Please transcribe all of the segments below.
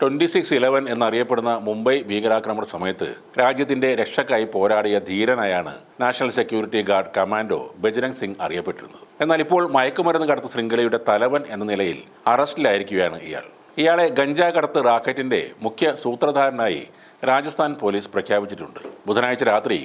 Twenty six Eleven എന്നറിയപ്പെടുന്ന മുംബൈ ഭീകരാക്രമണ സമയത്ത് രാജ്യത്തിന്റെ രക്ഷക്കായി പോരാടിയ ധീരനായാണ് national security guard commando Bajrang Singh അറിയപ്പെട്ടിരുന്നത്. എന്നാൽ ഇപ്പോൾ മയക്കുമരുന്ന് കടത്ത് ശൃംഖലയുടെ തലവൻ എന്ന നിലയിൽ അറസ്റ്റിലായിരിക്കുകയാണ് ഇയാൾ. ഇയാളെ ഗഞ്ച കടത്ത് റാക്കറ്റിന്റെ മുഖ്യ സൂത്രധാരനായി രാജസ്ഥാൻ പോലീസ് പ്രഖ്യാപിച്ചിട്ടുണ്ട്. ബുധനാഴ്ച രാത്രി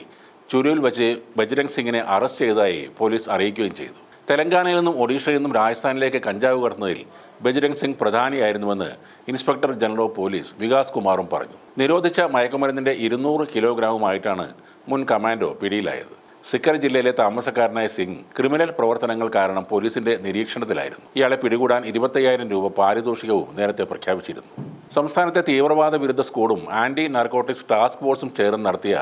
ചുരുവിൽ വച്ച് ബജ്രംഗ് സിംഗിനെ അറസ്റ്റ് ചെയ്തതായി പോലീസ് അറിയിക്കുകയും ചെയ്തു. തെലങ്കാനയിൽ നിന്നും ഒഡീഷയിൽ നിന്നും രാജസ്ഥാനിലേക്ക് കഞ്ചാവ് കടന്നതിൽ Bajrang Singh പ്രധാനിയായിരുന്നുവെന്ന് inspector general of police Vikas കുമാറും പറഞ്ഞു. നിരോധിച്ച മയക്കുമരുന്നിന്റെ ഇരുന്നൂറ് കിലോഗ്രാമുമായിട്ടാണ് മുൻ കമാൻഡോ പിടിയിലായത്. സിക്കർ ജില്ലയിലെ താമസക്കാരനായ സിംഗ് ക്രിമിനൽ പ്രവർത്തനങ്ങൾ കാരണം പോലീസിന്റെ നിരീക്ഷണത്തിലായിരുന്നു. ഇയാളെ പിടികൂടാൻ ഇരുപത്തയ്യായിരം രൂപ പാരിതോഷികവും നേരത്തെ പ്രഖ്യാപിച്ചിരുന്നു. സംസ്ഥാനത്തെ തീവ്രവാദ വിരുദ്ധ സ്ക്വാഡും ആന്റി നാർക്കോട്ടിക്സ് ടാസ്ക് ഫോഴ്സും ചേർന്ന് നടത്തിയ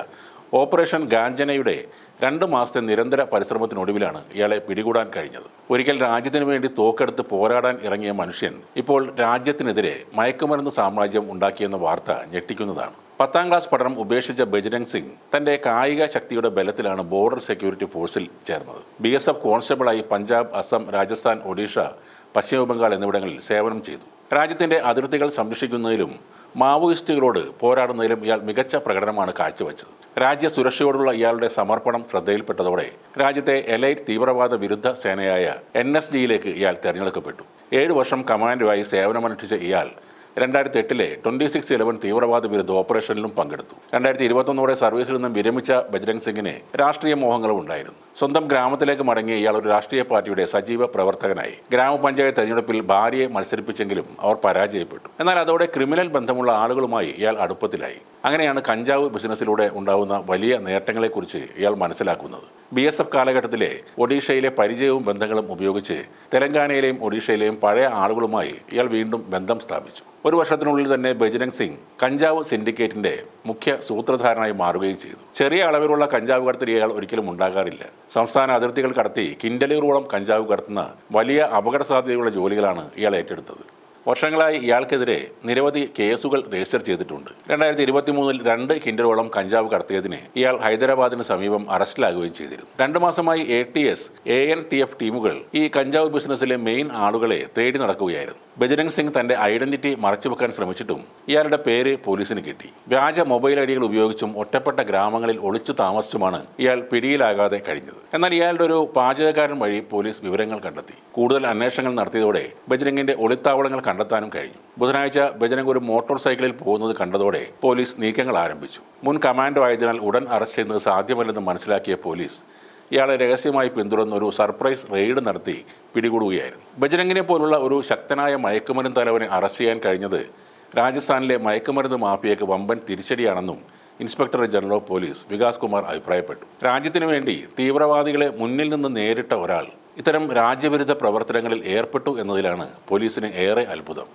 ഓപ്പറേഷൻ ഗാഞ്ചനയുടെ രണ്ട് മാസത്തെ നിരന്തര പരിശ്രമത്തിനൊടുവിലാണ് ഇയാളെ പിടികൂടാൻ കഴിഞ്ഞത്. ഒരിക്കൽ രാജ്യത്തിന് വേണ്ടി തോക്കെടുത്ത് പോരാടാൻ ഇറങ്ങിയ മനുഷ്യൻ ഇപ്പോൾ രാജ്യത്തിനെതിരെ മയക്കുമരുന്ന് സാമ്രാജ്യം ഉണ്ടാക്കിയെന്ന വാർത്ത ഞെട്ടിക്കുന്നതാണ്. പത്താം ക്ലാസ് പഠനം ഉപേക്ഷിച്ച ബജ്രംഗ് സിംഗ് തന്റെ കായിക ശക്തിയുടെ ബലത്തിലാണ് ബോർഡർ സെക്യൂരിറ്റി ഫോഴ്സിൽ ചേർന്നത്. ബി എസ് എഫ് കോൺസ്റ്റബിളായി പഞ്ചാബ് അസം രാജസ്ഥാൻ ഒഡീഷ പശ്ചിമബംഗാൾ എന്നിവിടങ്ങളിൽ സേവനം ചെയ്തു. രാജ്യത്തിന്റെ അതിർത്തികൾ സംരക്ഷിക്കുന്നതിലും മാവോയിസ്റ്റുകളോട് പോരാടുന്നതിലും ഇയാൾ മികച്ച പ്രകടനമാണ് കാഴ്ചവെച്ചത്. രാജ്യ സുരക്ഷയോടുള്ള ഇയാളുടെ സമർപ്പണം ശ്രദ്ധയിൽപ്പെട്ടതോടെ രാജ്യത്തെ എലൈറ്റ് തീവ്രവാദ വിരുദ്ധ സേനയായ എൻ എസ് ജിയിലേക്ക് ഇയാൾ തെരഞ്ഞെടുക്കപ്പെട്ടു. ഏഴ് വർഷം കമാൻഡുമായി സേവനമനുഷ്ഠിച്ച ഇയാൾ രണ്ടായിരത്തി എട്ടിലെ ട്വന്റി സിക്സ് ഇലവൻ തീവ്രവാദ വിരുദ്ധ ഓപ്പറേഷനിലും പങ്കെടുത്തു. രണ്ടായിരത്തി ഇരുപത്തൊന്നോടെ സർവീസിൽ നിന്നും വിരമിച്ച ബജ്രംഗ് സിംഗിന് രാഷ്ട്രീയ മോഹങ്ങളും ഉണ്ടായിരുന്നു. സ്വന്തം ഗ്രാമത്തിലേക്ക് മടങ്ങിയ ഇയാൾ ഒരു രാഷ്ട്രീയ പാർട്ടിയുടെ സജീവ പ്രവർത്തകനായി. ഗ്രാമപഞ്ചായത്ത് തെരഞ്ഞെടുപ്പിൽ ഭാര്യയെ മത്സരിപ്പിച്ചെങ്കിലും അവർ പരാജയപ്പെട്ടു. എന്നാൽ അതോടെ ക്രിമിനൽ ബന്ധമുള്ള ആളുകളുമായി ഇയാൾ അടുപ്പത്തിലായി. അങ്ങനെയാണ് കഞ്ചാവ് ബിസിനസ്സിലൂടെ ഉണ്ടാകുന്ന വലിയ നേട്ടങ്ങളെക്കുറിച്ച് ഇയാൾ മനസ്സിലാക്കുന്നത്. ബി എസ് എഫ് കാലഘട്ടത്തിലെ ഒഡീഷയിലെ പരിചയവും ബന്ധങ്ങളും ഉപയോഗിച്ച് തെലങ്കാനയിലെയും ഒഡീഷയിലെയും പഴയ ആളുകളുമായി ഇയാൾ വീണ്ടും ബന്ധം സ്ഥാപിച്ചു. ഒരു വർഷത്തിനുള്ളിൽ തന്നെ ബജ്രംഗ് സിംഗ് കഞ്ചാവ് സിൻഡിക്കേറ്റിന്റെ മുഖ്യ സൂത്രധാരനായി മാറുകയും ചെയ്തു. ചെറിയ അളവിലുള്ള കഞ്ചാവ് കടത്തിൽ ഇയാൾ ഒരിക്കലും ഉണ്ടാകാറില്ല. സംസ്ഥാന അതിർത്തികൾ കടത്തി കിൻഡലുകളോളം കഞ്ചാവ് കടത്തുന്ന വലിയ അപകട സാധ്യതയുള്ള ജോലികളാണ് ഇയാൾ ഏറ്റെടുത്തത്. വർഷങ്ങളായി ഇയാൾക്കെതിരെ നിരവധി കേസുകൾ രജിസ്റ്റർ ചെയ്തിട്ടുണ്ട്. രണ്ടായിരത്തി ഇരുപത്തി മൂന്നിൽ രണ്ട് കിൻഡറോളം കഞ്ചാവ് കടത്തിയതിന് ഇയാൾ ഹൈദരാബാദിന് സമീപം അറസ്റ്റിലാകുകയും ചെയ്തിരുന്നു. രണ്ടു മാസമായി A T S A N T F ടീമുകൾ ഈ കഞ്ചാവ് ബിസിനസ്സിലെ മെയിൻ ആളുകളെ തേടി നടക്കുകയായിരുന്നു. ബജരംഗ് സിംഗ് തന്റെ ഐഡന്റിറ്റി മറച്ചു വെക്കാൻ ശ്രമിച്ചിട്ടും ഇയാളുടെ പേര് പോലീസിന് കിട്ടി. വ്യാജ മൊബൈൽ ഐഡികൾ ഉപയോഗിച്ചും ഒറ്റപ്പെട്ട ഗ്രാമങ്ങളിൽ ഒളിച്ചു താമസിച്ചുമാണ് ഇയാൾ പിടിയിലാകാതെ കഴിഞ്ഞത്. എന്നാൽ ഇയാളുടെ ഒരു പാചകക്കാരൻ വഴി പോലീസ് വിവരങ്ങൾ കണ്ടെത്തി. കൂടുതൽ അന്വേഷണങ്ങൾ നടത്തിയതോടെ ബജരംഗിന്റെ ഒളിത്താവളങ്ങൾ കണ്ടെത്താനും കഴിഞ്ഞു. ബുധനാഴ്ച ബജരംഗ് ഒരു മോട്ടോർ സൈക്കിളിൽ പോകുന്നത് കണ്ടതോടെ പോലീസ് നീക്കങ്ങൾ ആരംഭിച്ചു. മുൻ കമാൻഡോ ആയതിനാൽ ഉടൻ അറസ്റ്റ് ചെയ്യുന്നത് സാധ്യമല്ലെന്ന് മനസ്സിലാക്കിയ പോലീസ് ഇയാളെ രഹസ്യമായി പിന്തുടർന്ന് ഒരു സർപ്രൈസ് റെയ്ഡ് നടത്തി പിടികൂടുകയായിരുന്നു. ബജരംഗിനെ പോലുള്ള ഒരു ശക്തനായ മയക്കുമരുന്ന് തലവനെ അറസ്റ്റ് ചെയ്യാൻ കഴിഞ്ഞത് രാജസ്ഥാനിലെ മയക്കുമരുന്ന് മാഫിയയ്ക്ക് വമ്പൻ തിരിച്ചടിയാണെന്നും inspector general of police Vikas Kumar അഭിപ്രായപ്പെട്ടു. രാജ്യത്തിനു വേണ്ടി തീവ്രവാദികളെ മുന്നിൽ നിന്ന് നേരിട്ട ഒരാൾ ഇത്തരം രാജ്യവിരുദ്ധ പ്രവർത്തനങ്ങളിൽ ഏർപ്പെട്ടു എന്നതിലാണ് പോലീസിന് ഏറെ അത്ഭുതം.